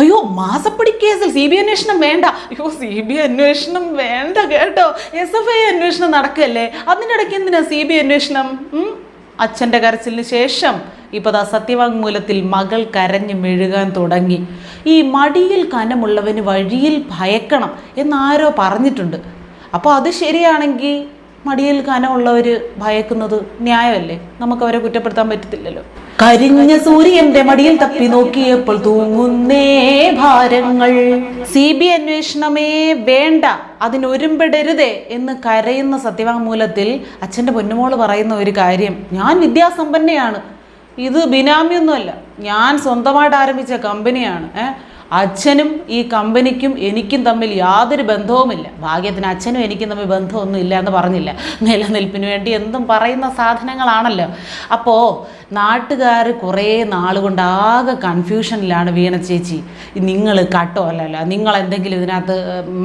അയ്യോ മാസപ്പടി കേസിൽ സി ബി അന്വേഷണം വേണ്ട. അയ്യോ സി ബി അന്വേഷണം വേണ്ട കേട്ടോ. എസ് എഫ് ഐ അന്വേഷണം നടക്കല്ലേ? അതിനിടയ്ക്ക് എന്തിനാ സി ബി അന്വേഷണം? അച്ഛന്റെ കരച്ചിലിന് ശേഷം ഇപ്പോൾ ദാ സത്യവാങ്മൂലത്തിൽ മകൾ കരഞ്ഞ് മെഴുകാൻ തുടങ്ങി. ഈ മടിയിൽ കനമുള്ളവന് വഴിയിൽ ഭയക്കണം എന്നാരോ പറഞ്ഞിട്ടുണ്ട്. അപ്പോൾ അത് ശരിയാണെങ്കിൽ മടിയിൽ കനമുള്ളവർ ഭയക്കുന്നത് ന്യായമല്ലേ? നമുക്ക് അവരെ കുറ്റപ്പെടുത്താൻ പറ്റത്തില്ലല്ലോ. കരിഞ്ഞ സൂര്യന്റെ മടിയിൽ തപ്പി നോക്കിയപ്പോൾ തൂങ്ങുന്നേ ഭാരങ്ങൾ. സി ബി അന്വേഷണമേ വേണ്ട അതിനൊരുമ്പെടരുതേ എന്ന് കരയുന്ന സത്യവാങ്മൂലത്തിൽ അച്ഛന്റെ പൊന്നുമോൾ പറയുന്ന ഒരു കാര്യം ഞാൻ വിദ്യാസമ്പന്നയാണ്. ഇത് ബിനാമിയൊന്നുമല്ല ഞാൻ സ്വന്തമായിട്ട് ആരംഭിച്ച കമ്പനിയാണ് ഏ? അച്ഛനും ഈ കമ്പനിക്കും എനിക്കും തമ്മിൽ യാതൊരു ബന്ധവുമില്ല. ഭാഗ്യത്തിന് അച്ഛനും എനിക്കും തമ്മിൽ ബന്ധമൊന്നും ഇല്ല എന്ന് പറഞ്ഞില്ല. നിലനിൽപ്പിന് വേണ്ടി എന്തും പറയുന്ന സാധനങ്ങളാണല്ലോ. അപ്പോൾ നാട്ടുകാർ കുറേ നാളുകൊണ്ട് ആകെ കൺഫ്യൂഷനിലാണ് വീണ ചേച്ചി. നിങ്ങൾ കട്ടോ അല്ലല്ലോ നിങ്ങൾ എന്തെങ്കിലും ഇതിനകത്ത്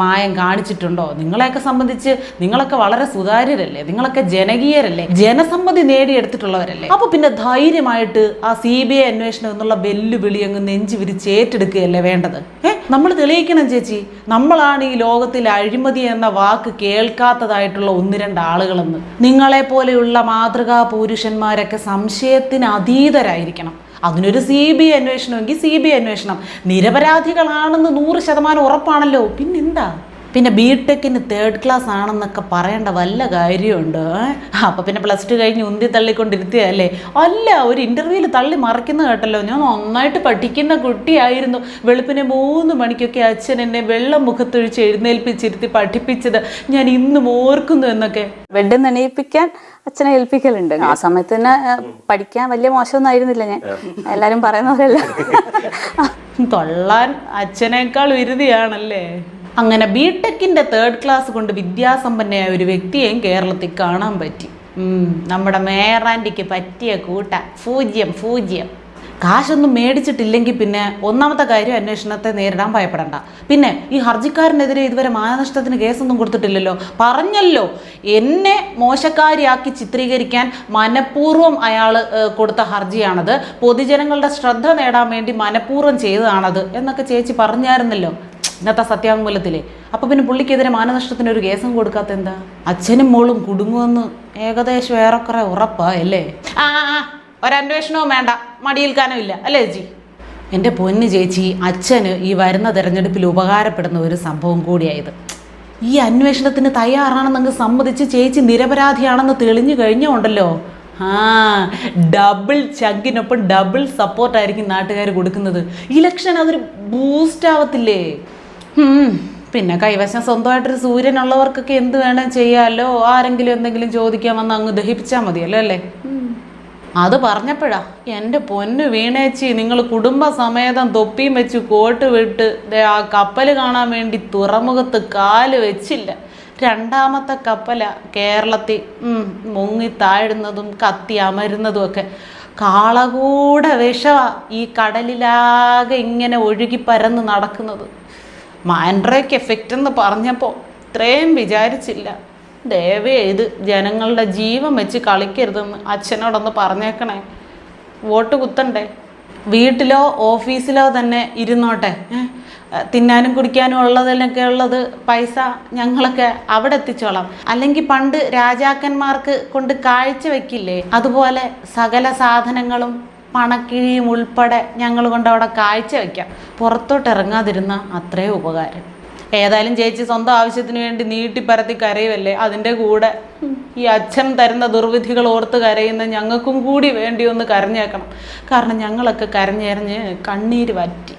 മായം കാണിച്ചിട്ടുണ്ടോ? നിങ്ങളെയൊക്കെ സംബന്ധിച്ച് നിങ്ങളൊക്കെ വളരെ സുതാര്യരല്ലേ? നിങ്ങളൊക്കെ ജനകീയരല്ലേ? ജനസമ്മതി നേടിയെടുത്തിട്ടുള്ളവരല്ലേ? അപ്പോൾ പിന്നെ ധൈര്യമായിട്ട് ആ സി ബി ഐ അന്വേഷണം എന്നുള്ള വെല്ലുവിളി അങ്ങ് നെഞ്ചു വിരിച്ച് ഏറ്റെടുക്കുകയല്ലേ വേണ്ടത് ഏ നമ്മൾ തെളിയിക്കണം ചേച്ചി. നമ്മളാണ് ഈ ലോകത്തിൽ അഴിമതി എന്ന വാക്ക് കേൾക്കാത്തതായിട്ടുള്ള ഒന്ന് രണ്ട് ആളുകളെന്ന്. നിങ്ങളെ പോലെയുള്ള മാതൃകാ പുരുഷന്മാരൊക്കെ സംശയത്തിന് അതീതരായിരിക്കണം. അതിനൊരു സി ബി അന്വേഷണമെങ്കിൽ സി ബി അന്വേഷണം. നിരപരാധികളാണെന്ന് നൂറ് ശതമാനം ഉറപ്പാണല്ലോ. പിന്നെന്താ? പിന്നെ ബി ടെക്കിന് തേർഡ് ക്ലാസ് ആണെന്നൊക്കെ പറയേണ്ട വല്ല കാര്യമുണ്ട്? അപ്പോൾ പിന്നെ പ്ലസ് ടു കഴിഞ്ഞ് ഉന്തി തള്ളിക്കൊണ്ടിരുത്തിയല്ലേ അല്ല ഒരു ഇന്റർവ്യൂവിൽ തള്ളി മറിക്കുന്ന കേട്ടല്ലോ. ഞാൻ നന്നായിട്ട് പഠിക്കുന്ന കുട്ടിയായിരുന്നു. വെളുപ്പിനെ മൂന്ന് മണിക്കൊക്കെ അച്ഛൻ എന്നെ വെള്ളം മുഖത്തൊഴിച്ച് എഴുന്നേൽപ്പിച്ചിരുത്തി പഠിപ്പിച്ചത് ഞാൻ ഇന്നും ഓർക്കുന്നു എന്നൊക്കെ. വെഡ് നനയിപ്പിക്കാൻ അച്ഛനെ ഏൽപ്പിക്കലുണ്ട്. ആ സമയത്ത് തന്നെ പഠിക്കാൻ വലിയ മോശമൊന്നും ആയിരുന്നില്ല ഞാൻ. എല്ലാവരും പറയുന്ന പോലെയല്ല. തൊള്ളാൻ അച്ഛനേക്കാൾ വിരുതിയാണല്ലേ അങ്ങനെ ബി ടെക്കിന്റെ തേർഡ് ക്ലാസ് കൊണ്ട് വിദ്യാസമ്പന്നയായ ഒരു വ്യക്തിയെയും കേരളത്തിൽ കാണാൻ പറ്റി. നമ്മുടെ മേറാന്റിക്ക് പറ്റിയ കൂട്ട. പൂജ്യം പൂജ്യം. കാശൊന്നും മേടിച്ചിട്ടില്ലെങ്കിൽ പിന്നെ ഒന്നാമത്തെ കാര്യം അന്വേഷണത്തെ നേരിടാൻ ഭയപ്പെടണ്ട. പിന്നെ ഈ ഹർജിക്കാരനെതിരെ ഇതുവരെ മാനനഷ്ടത്തിന് കേസൊന്നും കൊടുത്തിട്ടില്ലല്ലോ. പറഞ്ഞല്ലോ എന്നെ മോശക്കാരിയാക്കി ചിത്രീകരിക്കാൻ മനഃപൂർവം അയാൾ കൊടുത്ത ഹർജിയാണത്. പൊതുജനങ്ങളുടെ ശ്രദ്ധ നേടാൻ വേണ്ടി മനഃപൂർവം ചെയ്തതാണത് എന്നൊക്കെ ചേച്ചി പറഞ്ഞായിരുന്നല്ലോ. ഇന്നത്തെ സത്യാങ്കുലത്തിലെ. അപ്പോൾ പിന്നെ പുള്ളിക്കെതിരെ മാനനഷ്ടത്തിന് ഒരു കേസും കൊടുക്കാത്ത എന്താ? അച്ഛനും മോളും കുടുങ്ങുമെന്ന് ഏകദേശം ഏറെക്കുറെ ഉറപ്പാ അല്ലേ? ആ ഒരന്വേഷണവും വേണ്ട. മടിയിൽ കാനമില്ല അല്ലേ ചേച്ചി എന്റെ പൊന്ന് ചേച്ചി അച്ഛന് ഈ വരുന്ന തെരഞ്ഞെടുപ്പിൽ ഉപകാരപ്പെടുന്ന ഒരു സംഭവം കൂടിയായത്. ഈ അന്വേഷണത്തിന് തയ്യാറാണെന്നങ്ങ് സമ്മതിച്ച് ചേച്ചി നിരപരാധിയാണെന്ന് തെളിഞ്ഞു കഴിഞ്ഞുണ്ടല്ലോ ആ ഡബിൾ ചങ്കിനൊപ്പം ഡബിൾ സപ്പോർട്ടായിരിക്കും നാട്ടുകാർ കൊടുക്കുന്നത്. ഇലക്ഷൻ അതൊരു ബൂസ്റ്റ് ആവത്തില്ലേ. പിന്നെ കൈവശം സ്വന്തമായിട്ടൊരു സൂര്യനുള്ളവർക്കൊക്കെ എന്ത് വേണം ചെയ്യാമല്ലോ ആരെങ്കിലും എന്തെങ്കിലും ചോദിക്കാൻ വന്ന് അങ്ങ് ദഹിപ്പിച്ചാൽ മതിയല്ലോ അല്ലേ? അത് പറഞ്ഞപ്പോഴാ എന്റെ പൊന്ന് വീണേച്ചി നിങ്ങൾ കുടുംബസമേതം തൊപ്പിയും വെച്ച് കോട്ട് വിട്ട് ആ കപ്പൽ കാണാൻ വേണ്ടി തുറമുഖത്ത് കാൽ വെച്ചില്ല. രണ്ടാമത്തെ കപ്പല കേരളത്തിൽ ഉം, മുങ്ങി താഴുന്നതും കത്തി അമരുന്നതും ഒക്കെ. കാളകൂടെ വിഷവാ ഈ കടലിലാകെ ഇങ്ങനെ ഒഴുകി പരന്ന് നടക്കുന്നത്. മാൻഡ്രേക്ക് എഫക്റ്റ് എന്ന് പറഞ്ഞപ്പോൾ ഇത്രയും വിചാരിച്ചില്ല. ദയവേ ഇത് ജനങ്ങളുടെ ജീവൻ വെച്ച് കളിക്കരുതെന്ന് അച്ഛനോടൊന്ന് പറഞ്ഞേക്കണേ. വോട്ട് കുത്തണ്ടേ? വീട്ടിലോ ഓഫീസിലോ തന്നെ ഇരുന്നോട്ടെ? തിന്നാനും കുടിക്കാനും ഉള്ളതിനൊക്കെ ഉള്ളത് പൈസ ഞങ്ങളൊക്കെ അവിടെ എത്തിച്ചോളാം. അല്ലെങ്കിൽ പണ്ട് രാജാക്കന്മാർക്ക് കൊണ്ട് കാഴ്ച വെക്കില്ലേ? അതുപോലെ സകല സാധനങ്ങളും പണക്കിഴിയും ഉൾപ്പെടെ ഞങ്ങൾ കൊണ്ട് അവിടെ കാഴ്ച വയ്ക്കാം പുറത്തോട്ട് ഇറങ്ങാതിരുന്ന അത്രേ ഉപകാരം. ഏതായാലും ചേച്ചി സ്വന്തം ആവശ്യത്തിന് വേണ്ടി നീട്ടിപ്പരത്തി കരയുമല്ലേ അതിന്റെ കൂടെ ഈ അച്ഛൻ തരുന്ന ദുർവിധികൾ ഓർത്ത് കരയുന്ന ഞങ്ങൾക്കും കൂടി വേണ്ടി ഒന്ന് കരഞ്ഞേക്കണം. കാരണം ഞങ്ങളൊക്കെ കരഞ്ഞെറിഞ്ഞ് കണ്ണീര് വറ്റി.